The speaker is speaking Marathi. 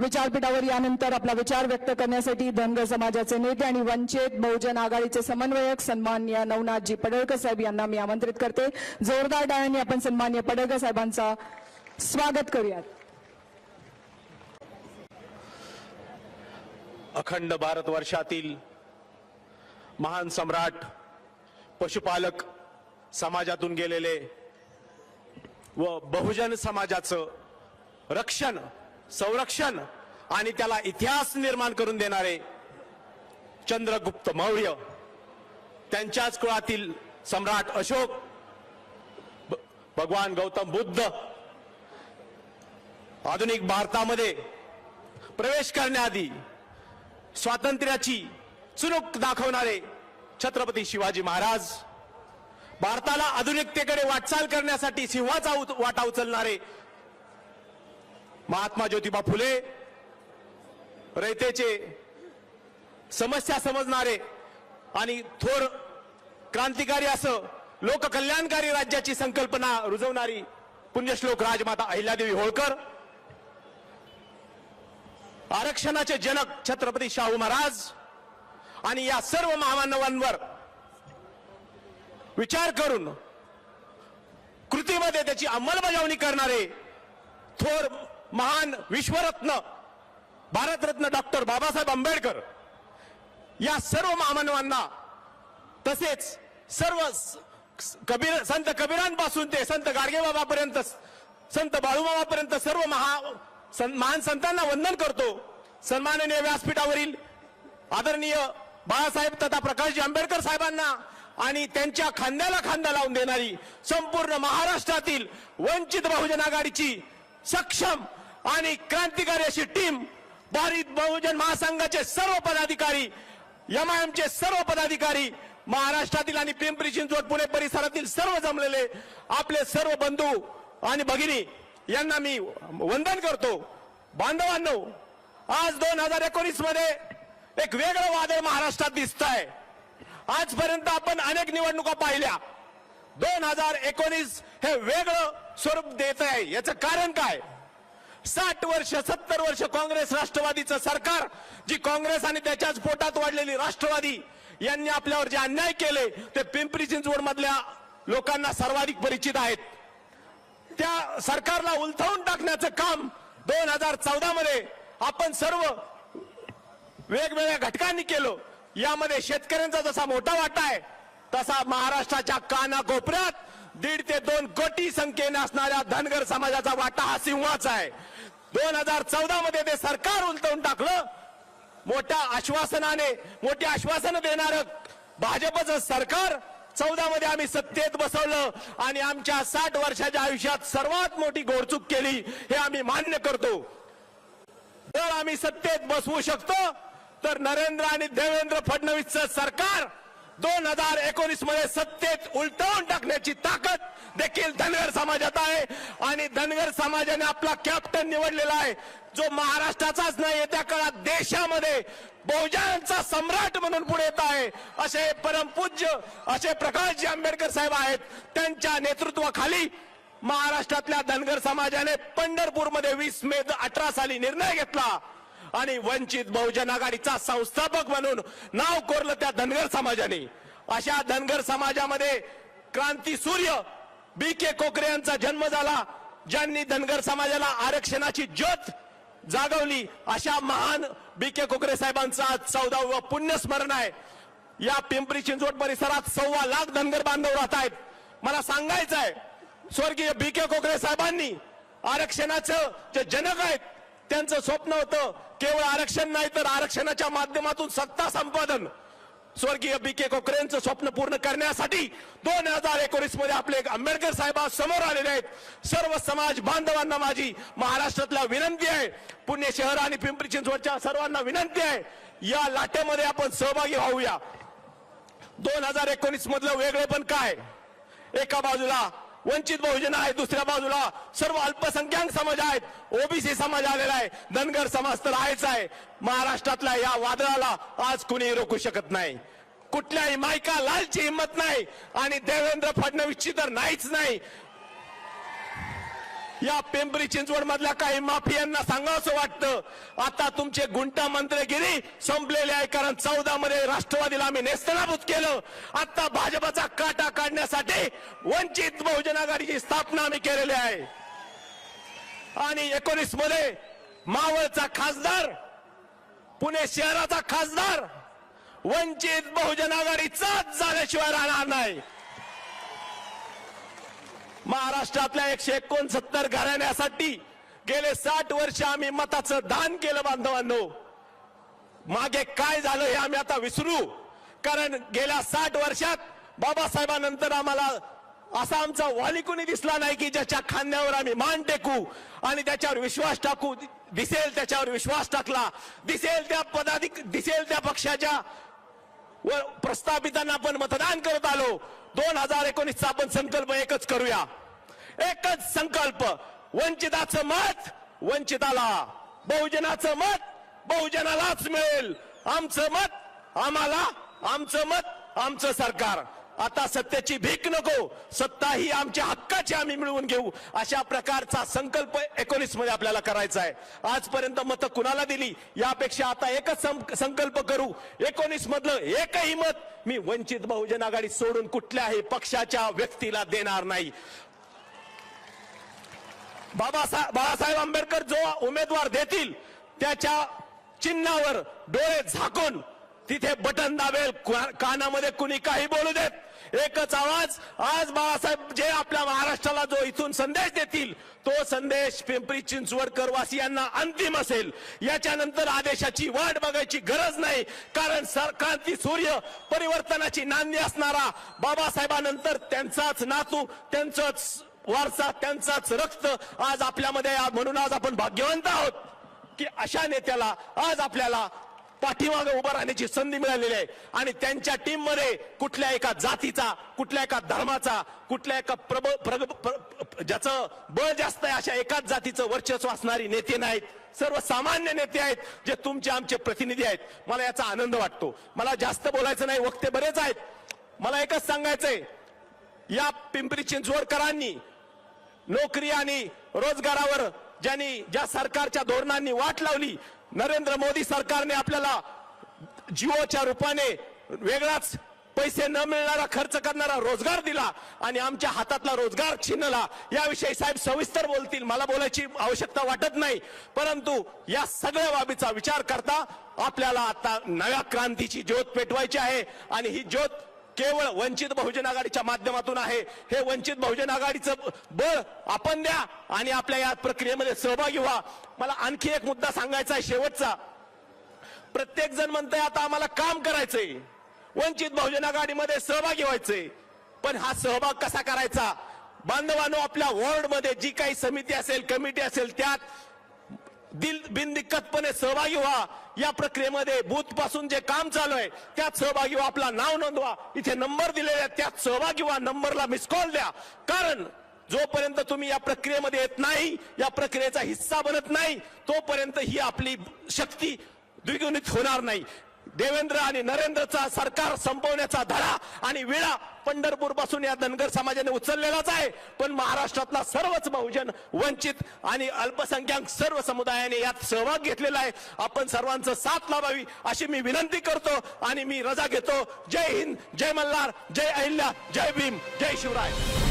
विचारपीठावर यानंतर आपला विचार व्यक्त करण्यासाठी धनगर समाजाचे नेते आणि वंचित बहुजन आघाडीचे समन्वयक सन्मान्य नवनाथजी पडळकर साहेब यांना मी आमंत्रित करते. जोरदार डाळ्यांनी आपण सन्मान्य पडळकर साहेबांचा स्वागत करूयात. अखंड भारतवर्षातील महान सम्राट पशुपालक समाजातून गेलेले व बहुजन समाजाचं रक्षण संरक्षण आणि त्याला इतिहास निर्माण करून देणारे चंद्रगुप्त मौर्य त्यांच्याच कुळातील सम्राट अशोक भगवान गौतम बुद्ध आधुनिक भारतामध्ये प्रवेश करण्याआधी स्वातंत्र्याची चुनूक दाखवणारे छत्रपती शिवाजी महाराज भारताला आधुनिकतेकडे वाटचाल करण्यासाठी सिंहाचा उत- वाटा उचलणारे महात्मा ज्योतिबा फुले रयतेचे समस्या समजणारे आणि थोर क्रांतिकारी असं लोककल्याणकारी राज्याची संकल्पना रुजवणारी पुण्यश्लोक राजमाता अहिल्यादेवी होळकर आरक्षणाचे जनक छत्रपती शाहू महाराज आणि या सर्व महामानवांवर विचार करून कृतीमध्ये त्याची अंमलबजावणी करणारे थोर महान विश्वरत्न भारतरत्न डॉक्टर बाबासाहेब आंबेडकर या सर्व महामानवांना तसेच सर्व स- कबीर संत कबीरांपासून ते संत गाडगेबाबापर्यंत संत बाळूबाबापर्यंत सर्व महा सं- महान संतांना वंदन करतो. सन्माननीय व्यासपीठावरील आदरणीय बाळासाहेब तथा प्रकाशजी आंबेडकर साहेबांना आणि त्यांच्या खांद्याला खांदा लावून देणारी संपूर्ण महाराष्ट्रातील वंचित बहुजन आघाडीची सक्षम आणि क्रांतिकारी अशी टीम भारित बहुजन महासंघाचे सर्व पदाधिकारी एमआयएमचे सर्व पदाधिकारी महाराष्ट्रातील आणि पिंपरी चिंचवड पुणे परिसरातील सर्व जमलेले आपले सर्व बंधू आणि भगिनी यांना मी वंदन करतो. बांधवांनो आज दोन हजार एकोणीसमध्ये एक वेगळं वादळ महाराष्ट्रात दिसत आहे आजपर्यंत आपण अनेक निवडणुका पाहिल्या. दोन हजार एकोणीस हे वेगळं स्वरूप देत आहे याचं कारण काय? साठ वर्ष सत्तर वर्ष काँग्रेस राष्ट्रवादीचं सरकार जी काँग्रेस आणि त्याच्याच पोटात वाढलेली राष्ट्रवादी यांनी आपल्यावर जे अन्याय केले ते पिंपरी चिंचवड मधल्या लोकांना सर्वाधिक परिचित आहेत. त्या सरकारला उलथवून टाकण्याचं काम दोन हजार चौदा मध्ये आपण सर्व वेगवेगळ्या घटकांनी केलं. यामध्ये शेतकऱ्यांचा जसा मोठा वाटा आहे तसा महाराष्ट्राच्या कानाकोपऱ्यात दीड ते दोन कोटी संख्येने असणाऱ्या धनगर समाजाचा वाटा हा सिंहाचा आहे. दोन हजार चौदा मध्ये ते सरकार उलटवून टाकलं. मोठ्या आश्वासनाने मोठी आश्वासन देणार भाजपचं सरकार. चौदा मध्ये आम्ही सत्तेत बसवलं आणि आमच्या साठ वर्षाच्या आयुष्यात सर्वात मोठी घोडचूक केली हे आम्ही मान्य करतो. जर आम्ही सत्तेत बसवू शकतो तर नरेंद्र आणि देवेंद्र फडणवीसचं सरकार दोन हजार एकोणीसमध्ये सत्तेत उलटवून टाकण्याची ताकद देखील धनगर समाजात आहे. आणि धनगर समाजाने आपला कॅप्टन निवडलेला आहे. जो महाराष्ट्राचाच नाही येत्या काळात देशामध्ये बहुजनांचा सम्राट म्हणून पुढे येत आहे. असे परमपूज्य असे प्रकाशजी आंबेडकर साहेब आहेत. त्यांच्या नेतृत्वाखाली महाराष्ट्रातल्या धनगर समाजाने पंढरपूरमध्ये वीस मे अठरा साली निर्णय घेतला. आणि वंचित बहुजन आघाडीचा संस्थापक म्हणून नाव कोरलं त्या धनगर समाजाने. अशा धनगर समाजामध्ये क्रांती सूर्य बी के कोकरे यांचा जन्म झाला. ज्यांनी धनगर समाजाला आरक्षणाची ज्योत जागवली अशा महान बी के कोकरे साहेबांचा आज चौदावं पुण्यस्मरण आहे. या पिंपरी चिंचवड परिसरात सव्वा लाख धनगर बांधव राहत आहेत. मला सांगायचं आहे स्वर्गीय बी के कोकरे साहेबांनी आरक्षणाचं जे जनक आहेत त्यांचं स्वप्न होतं केवळ आरक्षण नाही तर आरक्षणाच्या माध्यमातून सत्ता संपादन. स्वर्गीय बी के कोकरेंचं स्वप्न पूर्ण करण्यासाठी दोन हजार एकोणीसमध्ये आपले एक आंबेडकर साहेब समोर आलेले आहेत. सर्व समाज बांधवांना माझी महाराष्ट्रातल्या विनंती आहे. पुणे शहर आणि पिंपरी चिंचवडच्या सर्वांना विनंती आहे. या लाटेमध्ये आपण सहभागी व्हावूया दोन हजार एकोणीस मधलं वेगळेपण काय? एका बाजूला वंचित बहुजन आहे दुसऱ्या बाजूला. सर्व अल्पसंख्याक समाज आहेत. ओबीसी समाज आलेला आहे. धनगर समाज तर आहेच आहे. महाराष्ट्रातल्या या वादळाला आज कुणी रोखू शकत नाही. कुठल्याही मायका लालची हिंमत नाही. आणि देवेंद्र फडणवीसची तर नाहीच नाही. या पिंपरी चिंचवड मधल्या काही माफियांना सांगावंसं वाटतं. आता तुमचे गुंटा मंत्रगिरी संपलेले आहे कारण चौदा मध्ये राष्ट्रवादीला आम्ही नेस्तनाभूत केलं. आता भाजपचा काटा काढण्यासाठी वंचित बहुजन आघाडीची स्थापना आम्ही केलेली आहे. आणि एकोणीसमध्ये मावळचा खासदार पुणे शहराचा खासदार वंचित बहुजन आघाडीचाच झाल्याशिवाय राहणार नाही. महाराष्ट्रातल्या एकशे एकोणसत्तर घराण्यासाठी गेले साठ वर्ष आम्ही मताचं दान केलं बांधवांनो. मागे काय झालं हे आम्ही आता विसरू. कारण गेल्या साठ वर्षात बाबासाहेबांनंतर आम्हाला असा आमचा वाली कोणी दिसला नाही की ज्याच्या खांद्यावर आम्ही मान टेकू आणि त्याच्यावर विश्वास टाकू. दिसेल त्याच्यावर विश्वास टाकला. दिसेल त्या पदाधिक दिसेल त्या पक्षाच्या व प्रस्थापितांना आपण मतदान करत आलो. दोन हजार एकोणीसचा आपण संकल्प एकच करूया. एकच संकल्प. वंचिताचं मत वंचिताला. बहुजनाचं मत बहुजनालाच मिळेल. आमचं मत आम्हाला आमचं मत आमचं सरकार. आता सत्तेची भीक नको. सत्ता ही आमच्या हक्काची आम्ही मिळवून घेऊ. अशा प्रकारचा संकल्प एकोणीसमध्ये आपल्याला करायचा आहे. आजपर्यंत मतं कुणाला दिली? यापेक्षा आता एकच संकल्प करू. एकोणीस मधलं एकही मत मी वंचित बहुजन आघाडी सोडून कुठल्याही पक्षाच्या व्यक्तीला देणार नाही. बाबासाहेब बाळासाहेब आंबेडकर जो उमेदवार देतील त्याच्या चिन्हावर डोळे झाकून तिथे बटन दाबेल. कानामध्ये कुणी काही बोलू देत. एकच आवाज आज बाळासाहेब जे आपल्या महाराष्ट्राला जो इथून संदेश देतील तो संदेश पिंपरी चिंचवडकर वासियांना अंतिम असेल. याच्यानंतर आदेशाची वाट बघायची गरज नाही कारण सरकारची सूर्य परिवर्तनाची नांदी असणारा बाबासाहेबानंतर त्यांचाच नातू त्यांचंच वारसा त्यांचाच रक्त आज आपल्यामध्ये म्हणून आज आपण भाग्यवंत आहोत की अशा नेत्याला आज आपल्याला पाठीमागे उभं राहण्याची संधी मिळालेली आहे. आणि त्यांच्या टीममध्ये कुठल्या एका जातीचा कुठल्या एका धर्माचा कुठल्या एका प्रब प्रग प्र- ज्याचं बळ जास्त आहे अशा एकाच जातीचं वर्चस्व असणारी नेते नाहीत. सर्वसामान्य नेते आहेत जे तुमचे आमचे प्रतिनिधी आहेत. मला याचा आनंद वाटतो. मला जास्त बोलायचं नाही वक्ते बरेच आहेत. मला एकच सांगायचंय. या पिंपरी चिंचवडकरांनी नोकरी आणि रोजगारावर ज्यांनी ज्या सरकारच्या धोरणांनी वाट लावली नरेंद्र मोदी सरकारने आपल्याला जिओच्या रूपाने वेगळाच पैसे न मिळणारा खर्च करणारा रोजगार दिला आणि आमच्या हातातला रोजगार छिन्नला याविषयी साहेब सविस्तर बोलतील. मला बोलायची आवश्यकता वाटत नाही. परंतु या सगळ्या बाबीचा विचार करता आपल्याला आता नव्या क्रांतीची ज्योत पेटवायची आहे आणि ही ज्योत केवळ वंचित बहुजन आघाडीच्या माध्यमातून आहे. हे वंचित बहुजन आघाडीचं बळ आपण द्या आणि आपल्या या प्रक्रियेमध्ये सहभागी व्हा. मला आणखी एक मुद्दा सांगायचा आहे शेवटचा. प्रत्येक जण म्हणतंय आता आम्हाला काम करायचंय. वंचित बहुजन आघाडीमध्ये सहभागी व्हायचंय. पण हा सहभाग कसा करायचा? बांधवानो आपल्या वॉर्डमध्ये जी काही समिती असेल कमिटी असेल त्यात दिल बिनदिक्कतपणे सहभागी व्हा. या प्रक्रियेमध्ये बूथपासून जे काम चालू आहे त्यात सहभागी व्हा. आपला नाव नोंदवा. इथे नंबर दिलेले आहेत त्यात सहभागी व्हा. नंबरला मिस कॉल द्या. कारण जोपर्यंत तुम्ही या प्रक्रियेमध्ये येत नाही या प्रक्रियेचा हिस्सा बनत नाही तोपर्यंत ही आपली शक्ती द्विगुणित होणार नाही. देवेंद्र आणि नरेंद्रचा सरकार संपवण्याचा धडा आणि वेळा पंढरपूरपासून या धनगर समाजाने उचललेलाच आहे. पण महाराष्ट्रातला सर्वच बहुजन वंचित आणि अल्पसंख्याक सर्व समुदायाने यात सहभाग घेतलेला आहे. आपण सर्वांचं साथ लावावी अशी मी विनंती करतो आणि मी रजा घेतो. जय हिंद जय मल्हार जय अहिल्या जय भीम जय शिवराय.